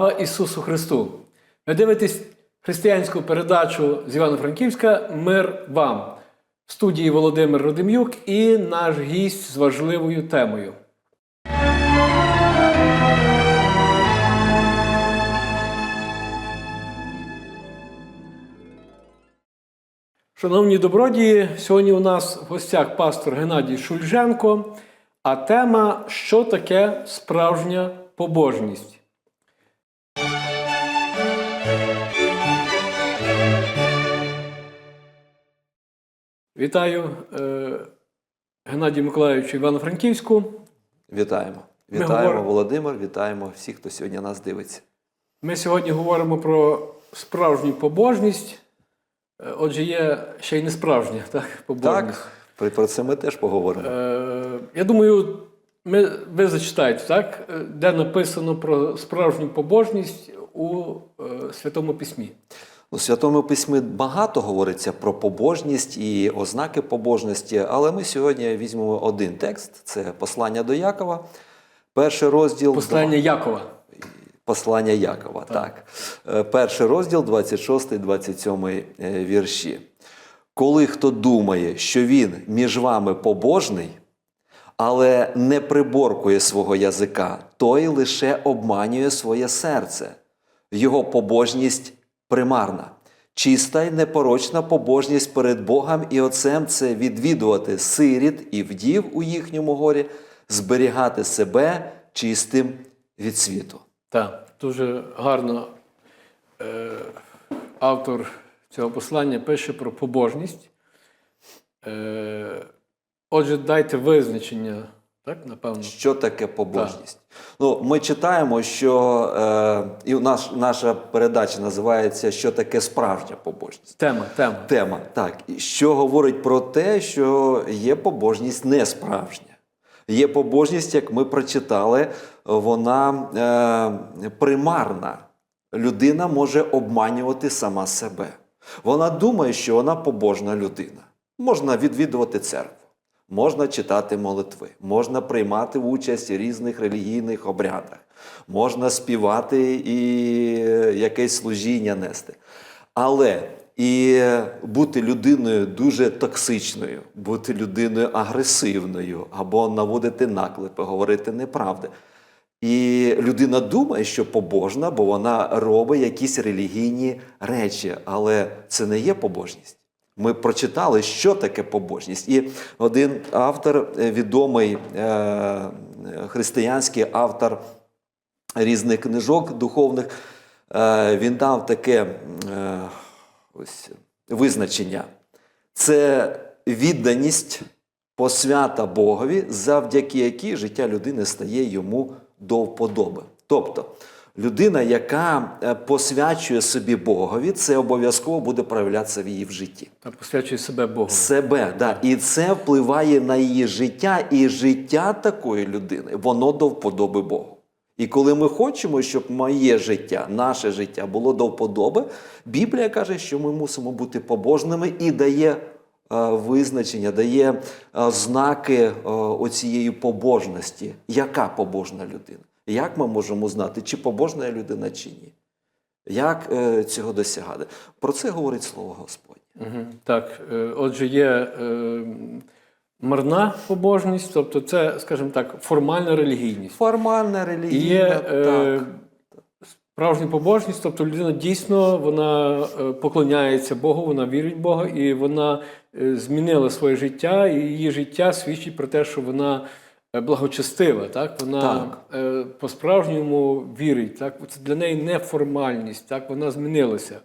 Слава Ісусу Христу! Ви дивитесь християнську передачу з Івано-Франківська Мир вам в студії Володимир Родим'юк і наш гість з важливою темою. Шановні добродії, сьогодні у нас в гостях пастор Геннадій Шульженко, а тема що таке справжня побожність. Вітаю е, Геннадію Миколаївичу Івано-Франківську. Вітаємо. Вітаємо, говоримо- Володимир, вітаємо всіх, хто сьогодні нас дивиться. Ми сьогодні говоримо про справжню побожність. Е, Отже, є ще й несправжня так, побожність. Так, про, про це ми теж поговоримо. Е, я думаю, ми, ви зачитаєте, так? Е, де написано про справжню побожність у е, Святому Письмі. У Святому Письмі багато говориться про побожність і ознаки побожності, але ми сьогодні візьмемо один текст це послання до Якова, перший розділ Послання Якова. Послання Якова, так. Е, Перший розділ, 26-27 е, вірші. Коли хто думає, що він між вами побожний, але не приборкує свого язика, той лише обманює своє серце. Його побожність примарна. Чиста й непорочна побожність перед Богом і Отцем це відвідувати сиріт і вдів у їхньому горі, зберігати себе чистим від світу. Так, дуже гарно е, автор цього послання пише про побожність. Е, отже, дайте визначення, так, напевно. Що таке побожність? Ну, ми читаємо, що е, і у нас наша передача називається Що таке справжня побожність? Тема, тема. Тема, так, що говорить про те, що є побожність не справжня. Є побожність, як ми прочитали, вона е, примарна. Людина може обманювати сама себе. Вона думає, що вона побожна людина. Можна відвідувати церкву, можна читати молитви, можна приймати участь у різних релігійних обрядах, можна співати і якесь служіння нести. Але і бути людиною дуже токсичною, бути людиною агресивною або наводити наклепи, говорити неправди. І людина думає, що побожна, бо вона робить якісь релігійні речі, але це не є побожність. Ми прочитали, що таке побожність. І один автор, е, відомий е, християнський автор різних книжок духовних, е, він дав таке ось, визначення. Це відданість посвята Богові, завдяки якій життя людини стає йому до вподоби. Тобто, людина, яка е, посвячує собі Богові, це обов'язково буде проявлятися в її в житті. Та посвячує себе Богу. Себе, да. і це впливає на її життя, і життя такої людини, воно до вподоби Богу. І коли ми хочемо, щоб моє життя, наше життя було до вподоби, Біблія каже, що ми мусимо бути побожними і дає е, визначення, дає е, знаки оцієї побожності. Яка побожна людина? Як ми можемо знати, чи побожна я людина, чи ні? Як е, цього досягати? Про це говорить Слово Господнє. Угу. Так, е, отже, є е, марна побожність, тобто це, скажімо так, формальна релігійність. Формальна І релігійна, є е, так. справжня побожність, тобто людина дійсно вона е, поклоняється Богу, вона вірить в Бога, і вона змінила своє життя, і її життя свідчить про те, що вона благочестива, так? Вона Так. е, по-справжньому вірить. Так? Це для неї не формальність, так? вона змінилася.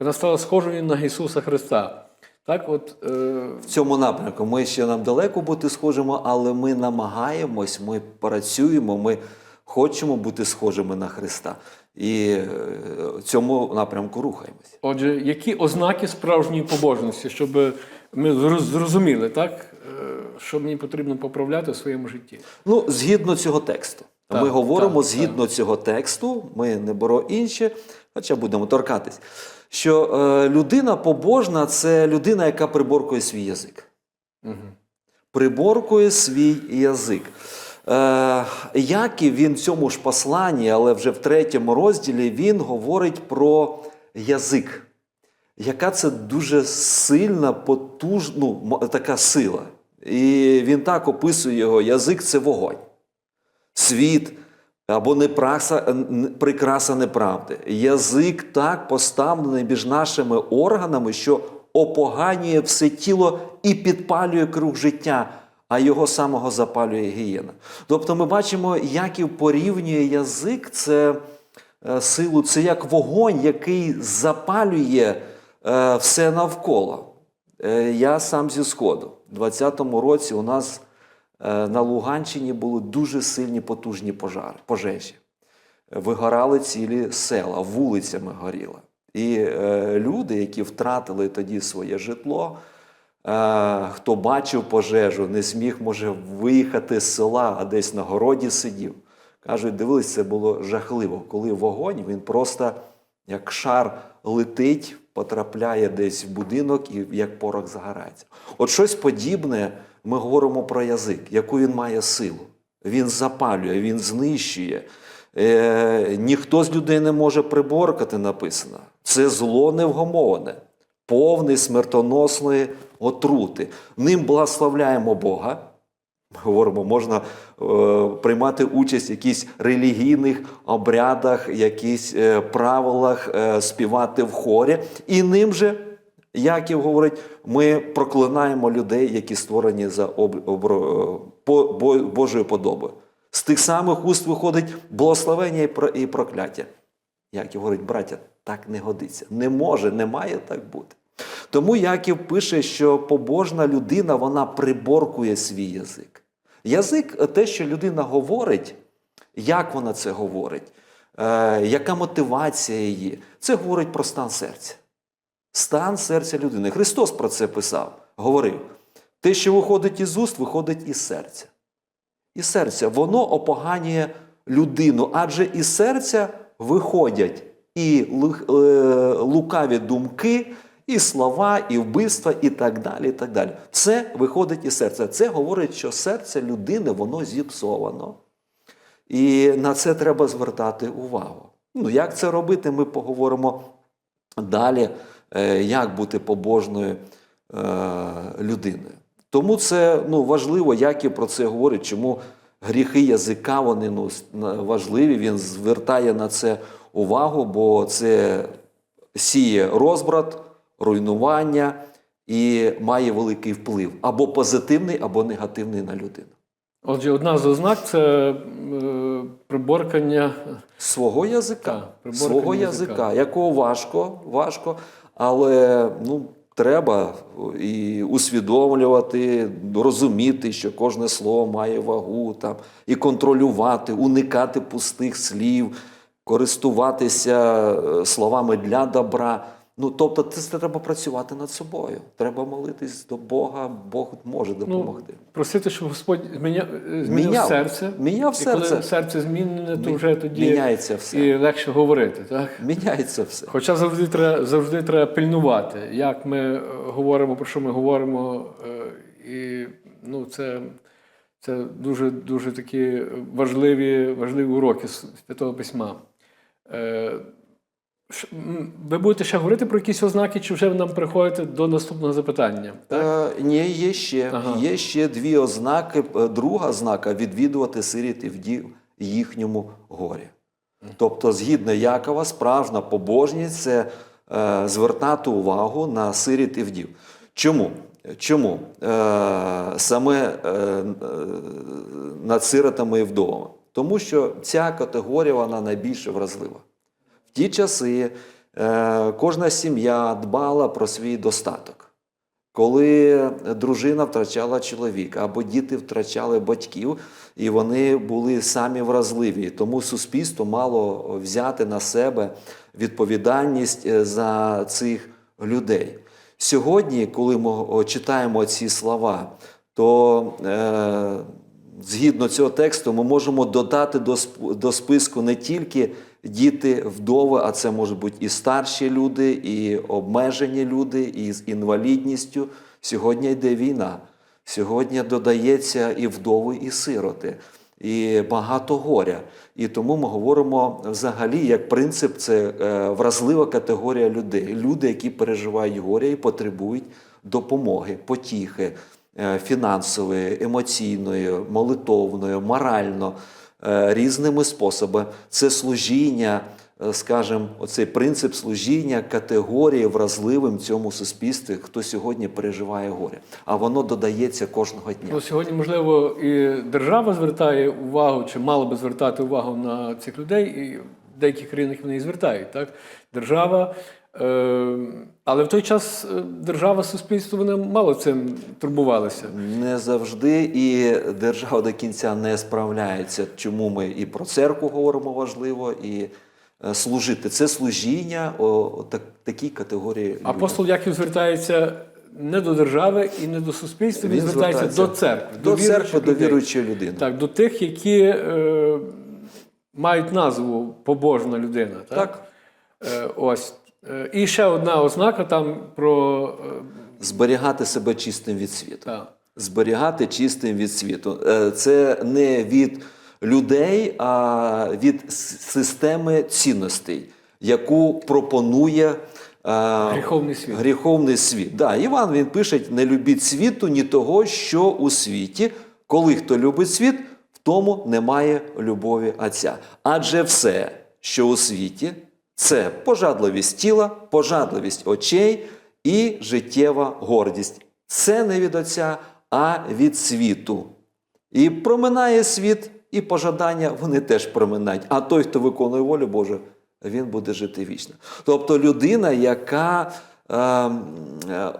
Вона стала схожою на Ісуса Христа. Так, от, е, В цьому напрямку ми ще нам далеко бути схожими, але ми намагаємось, ми працюємо, ми хочемо бути схожими на Христа. І е, в цьому напрямку рухаємось. Отже, які ознаки справжньої побожності, щоб ми зрозуміли, так, е, що мені потрібно поправляти в своєму житті? Ну, згідно цього тексту. Так, ми говоримо так, згідно цього тексту, ми не беремо інше, хоча будемо торкатись. Що е, людина побожна це людина, яка приборкує свій язик. Угу. Приборкує свій язик. Е, Яків він в цьому ж посланні, але вже в третьому розділі він говорить про язик. Яка це дуже сильна, потужна ну, така сила. І він так описує його: язик це вогонь, світ або непраса, прикраса неправди. Язик так поставлений між нашими органами, що опоганює все тіло і підпалює круг життя, а його самого запалює гієна. Тобто ми бачимо, Яків порівнює язик, це е, силу, це як вогонь, який запалює е, все навколо. Е, Я сам зі Сходу. У 20-му році у нас е, на Луганщині були дуже сильні потужні пожари, пожежі. Вигорали цілі села, вулицями горіло. І е, люди, які втратили тоді своє житло, е, хто бачив пожежу, не зміг, може, виїхати з села, а десь на городі сидів. Кажуть, дивились, це було жахливо, коли вогонь він просто як шар летить, потрапляє десь в будинок і як порох загорається. От щось подібне ми говоримо про язик, яку він має силу. Він запалює, він знищує. Е, ніхто з людей не може приборкати, написано. Це зло невгомоване, повне смертоносної отрути. Ним благословляємо Бога. Ми говоримо, можна е, приймати участь в якихось релігійних обрядах, якісь е, правилах, е, співати в хорі. І ним же, Яків говорить, ми проклинаємо людей, які створені за об, обро- е, по, бо, Божою подобою. З тих самих уст виходить благословення і, про, і прокляття. Яків говорить, браття, так не годиться. Не може, не має так бути. Тому Яків пише, що побожна людина вона приборкує свій язик. Язик те, що людина говорить, як вона це говорить, е, яка мотивація її, це говорить про стан серця. Стан серця людини. Христос про це писав, говорив: те, що виходить із уст, виходить із серця. Із серця воно опоганює людину, адже із серця виходять і е, лукаві думки, і слова, і вбивства, і так далі. і так далі. Це виходить із серця. Це говорить, що серце людини воно зіпсовано. І на це треба звертати увагу. Ну, як це робити, ми поговоримо далі, е, як бути побожною е, людиною. Тому це ну, важливо, як і про це говорить, чому гріхи язика вони ну, важливі. Він звертає на це увагу, бо це сіє розбрат, руйнування і має великий вплив або позитивний, або негативний на людину. Отже, одна з ознак це е, приборкання. Свого язика, приборкання свого язика. язика, якого важко, важко, але ну, треба і усвідомлювати, розуміти, що кожне слово має вагу, там, і контролювати, уникати пустих слів, користуватися е, словами для добра. Ну, тобто, це треба працювати над собою. Треба молитись до Бога, Бог може допомогти. Просити, щоб Господь зміняв, змінив Міняв. серце. Міняв і коли серце. змінене, то Мі- вже тоді Міняється все. і легше говорити. Так? Міняється все. Хоча завжди треба, завжди треба пильнувати, як ми е, говоримо, про що ми говоримо. е, І ну, це, це дуже, дуже такі важливі, важливі уроки з Святого Письма. Ви будете ще говорити про якісь ознаки, чи вже нам переходите до наступного запитання? Так? Е, ні, є ще. Ага. Є ще дві ознаки. Е, Друга ознака відвідувати сиріт і вдів їхньому горі. Тобто, згідно Якова, справжня побожність це е, звертати увагу на сиріт і вдів. Чому? Чому е, саме е, е, над сиротами і вдовами? Тому що ця категорія вона найбільше вразлива. В ті часи е, кожна сім'я дбала про свій достаток. Коли дружина втрачала чоловіка або діти втрачали батьків, і вони були самі вразливі, тому суспільство мало взяти на себе відповідальність е, за цих людей. Сьогодні, коли ми читаємо ці слова, то е, згідно цього тексту ми можемо додати до списку не тільки діти вдови, а це можуть бути і старші люди, і обмежені люди, і з інвалідністю. Сьогодні йде війна. Сьогодні додається і вдови, і сироти. і багато горя. І тому ми говоримо взагалі, як принцип, це е, вразлива категорія людей. Люди, які переживають горя і потребують допомоги, потіхи е, фінансової, емоційної, молитовної, морально, різними способами. Це служіння, е, скажімо, оцей принцип служіння категорії вразливим цьому суспільстві, хто сьогодні переживає горе. А воно додається кожного дня. Ну, сьогодні, можливо, і держава звертає увагу, чи мала би звертати увагу на цих людей, і в деяких країнах вони і звертають. Так? Держава. Е, але в той час е, держава, суспільство, вони мало цим турбувалися. Не завжди і держава до кінця не справляється. Чому ми і про церкву говоримо важливо, і е, служити. Це служіння о, так, такій категорії. людей. Апостол Яків звертається не до держави і не до суспільства, він, звертається, до церкви, до віруючих церкви, до віруючої людини. Так, до тих, які е, мають назву побожна людина. Так. Так. Ось. Е, і ще одна ознака там про. Е, Зберігати себе чистим від світу. так. Зберігати чистим від світу. Е, Це не від людей, а від системи цінностей, яку пропонує. Гріховний світ. Гріховний світ. Да, Іван він пише: не любіть світу, ні того, що у світі. Коли хто любить світ, в тому немає любові Отця. Адже все, що у світі, це пожадливість тіла, пожадливість очей і життєва гордість. Це не від Отця, а від світу. І проминає світ, і пожадання вони теж проминають. А той, хто виконує волю Божу, він буде жити вічно. Тобто людина, яка е, е,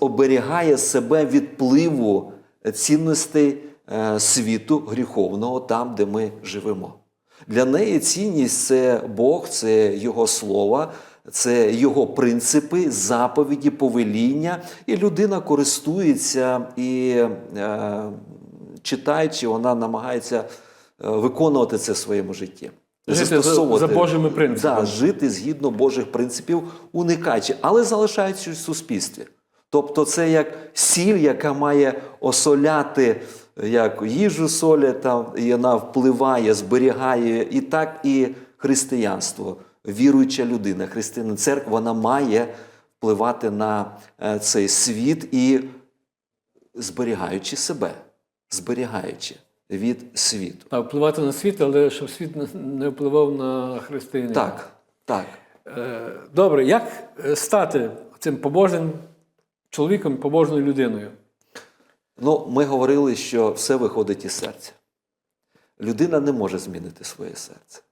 оберігає себе від впливу цінностей е, світу гріховного там, де ми живемо. Для неї цінність це Бог, це Його слово, це Його принципи, заповіді, повеління. І людина користується і е, читаючи, вона намагається е, виконувати це в своєму житті. Жити за- за Божими принципами. Да, жити згідно Божих принципів, уникаючи, але залишаючись в суспільстві. Тобто, це як сіль, яка має осоляти як їжу солі, там, і вона впливає, зберігає і так і християнство. Віруюча людина, християнин церква, вона має впливати на е, цей світ і зберігаючи себе, зберігаючи від світу. Так, впливати на світ, але щоб світ не- не впливав на християнина. Так, так. Е, Добре, як е, стати цим побожним чоловіком, побожною людиною? Ну, ми говорили, що все виходить із серця. Людина не може змінити своє серце.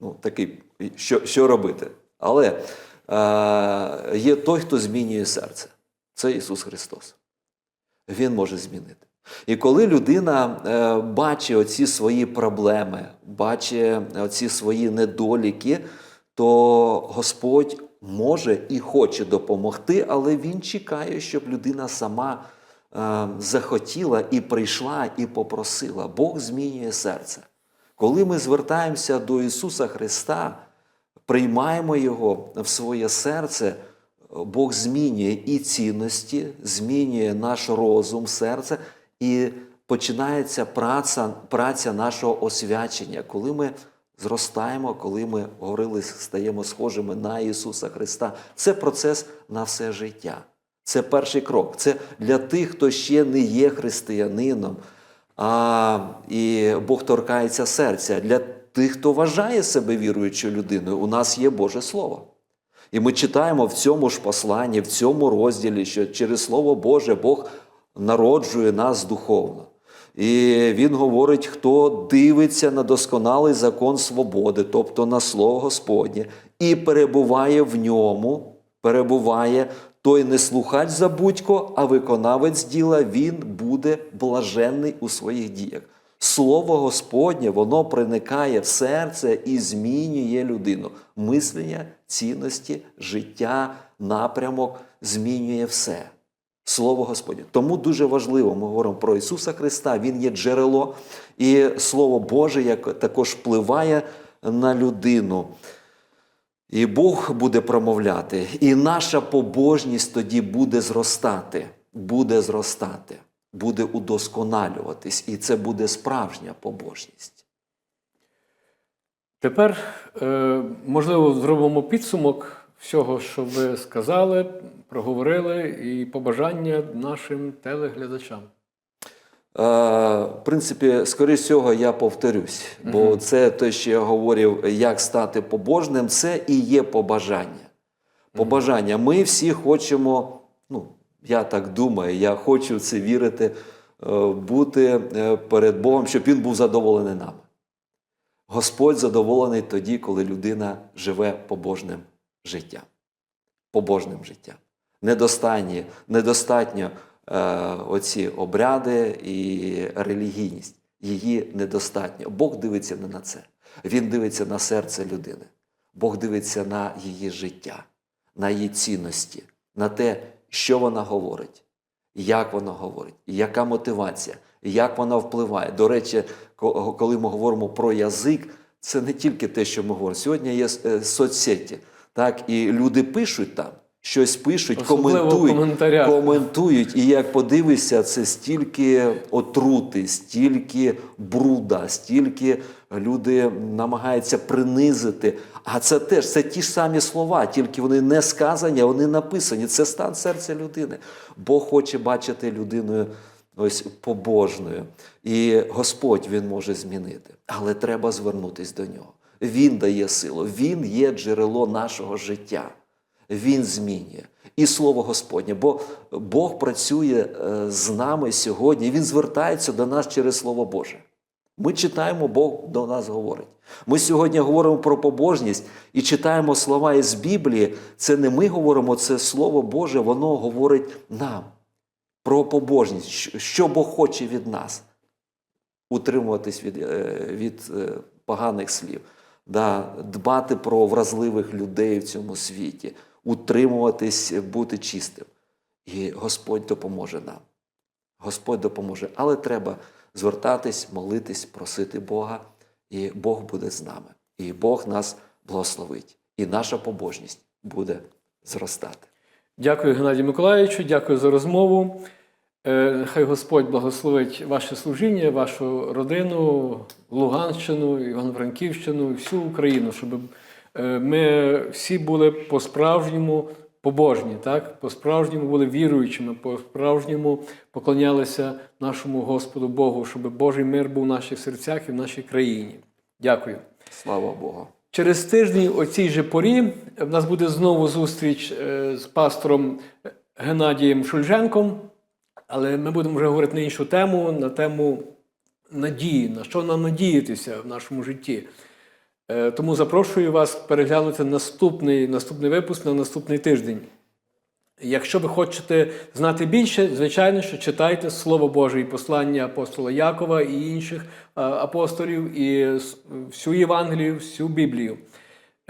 Ну, такий, що, що робити? Але е, є той, хто змінює серце. Це Ісус Христос. Він може змінити. І коли людина е, бачить оці свої проблеми, бачить оці свої недоліки, то Господь може і хоче допомогти, але Він чекає, щоб людина сама захотіла і прийшла, і попросила. Бог змінює серце. Коли ми звертаємося до Ісуса Христа, приймаємо Його в своє серце, Бог змінює і цінності, змінює наш розум, серце, і починається праця, праця нашого освячення, коли ми зростаємо, коли ми говорили, стаємо схожими на Ісуса Христа. Це процес на все життя. Це перший крок. Це для тих, хто ще не є християнином. А, і Бог торкається серця. Для тих, хто вважає себе віруючою людиною, у нас є Боже Слово. І ми читаємо в цьому ж посланні, в цьому розділі, що через Слово Боже Бог народжує нас духовно. І він говорить, хто дивиться на досконалий закон свободи, тобто на Слово Господнє, і перебуває в ньому, перебуває той не слухач забудько, а виконавець діла, він буде блаженний у своїх діях. Слово Господнє, воно проникає в серце і змінює людину. Мислення, цінності, життя, напрямок змінює все. Слово Господнє. Тому дуже важливо, ми говоримо про Ісуса Христа, Він є джерело, і Слово Боже як також впливає на людину. І Бог буде промовляти, і наша побожність тоді буде зростати. Буде зростати. буде удосконалюватись, і це буде справжня побожність. Тепер, е, можливо, зробимо підсумок всього, що ви сказали, проговорили, і побажання нашим телеглядачам. Е, В принципі, скоріш всього, я повторюсь, бо це те, що я говорив, як стати побожним, це і є побажання. Побажання. Ми всі хочемо, ну, я так думаю, я хочу в це вірити, е, бути е, перед Богом, щоб Він був задоволений нами. Господь задоволений тоді, коли людина живе побожним життям. Побожним життям. Недостатньо, недостатньо оці обряди і релігійність. Її недостатньо. Бог дивиться не на це. Він дивиться на серце людини. Бог дивиться на її життя, на її цінності, на те, що вона говорить, як вона говорить, яка мотивація, як вона впливає. До речі, коли ми говоримо про язик, це не тільки те, що ми говоримо. Сьогодні є е, соцсеті, так, і люди пишуть там, щось пишуть, Особливо коментують, коментують. І як подивишся, це стільки отрути, стільки бруда, стільки люди намагаються принизити. А це теж це ті ж самі слова, тільки вони не сказані, вони написані. Це стан серця людини. Бог хоче бачити людиною ось побожною. І Господь він може змінити. Але треба звернутись до нього. Він дає силу, він є джерело нашого життя. Він змінює. І слово Господнє. Бо Бог працює е, з нами сьогодні, Він звертається до нас через Слово Боже. Ми читаємо, Бог до нас говорить. Ми сьогодні говоримо про побожність і читаємо слова із Біблії. Це не ми говоримо, це Слово Боже, воно говорить нам про побожність, що- що Бог хоче від нас утримуватись від, е, від е, поганих слів, да, дбати про вразливих людей в цьому світі, утримуватись, бути чистим. І Господь допоможе нам. Господь допоможе. Але треба звертатись, молитись, просити Бога, і Бог буде з нами. І Бог нас благословить. І наша побожність буде зростати. Дякую, Геннадію Миколаївичу, дякую за розмову. Е, Хай Господь благословить ваше служіння, вашу родину, Луганщину, Івано-Франківщину всю Україну, щоб ми всі були по-справжньому побожні, так? по-справжньому були віруючими, по-справжньому поклонялися нашому Господу Богу, щоб Божий мир був в наших серцях і в нашій країні. Дякую. Слава Богу. Через тиждень о цій же порі в нас буде знову зустріч е, з пастором Геннадієм Шульженком, але ми будемо вже говорити на іншу тему, на тему надії, на що нам надіятися в нашому житті. Е, Тому запрошую вас переглянути наступний, наступний випуск на наступний тиждень. Якщо ви хочете знати більше, звичайно, що читайте Слово Боже і послання апостола Якова і інших е, апостолів, і всю Євангелію, всю Біблію.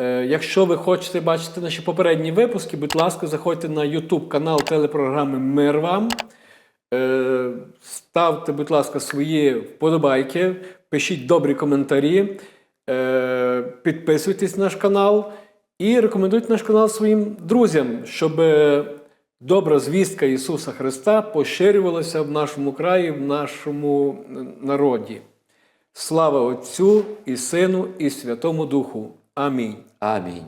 Е, Якщо ви хочете бачити наші попередні випуски, будь ласка, заходьте на YouTube канал телепрограми Мир вам. Ставте, будь ласка, свої вподобайки, пишіть добрі коментарі, підписуйтесь на наш канал і рекомендуйте наш канал своїм друзям, щоб е, добра звістка Ісуса Христа поширювалася в нашому краї, в нашому е, народі. Слава Отцю і Сину, і Святому Духу. Амінь. Амінь.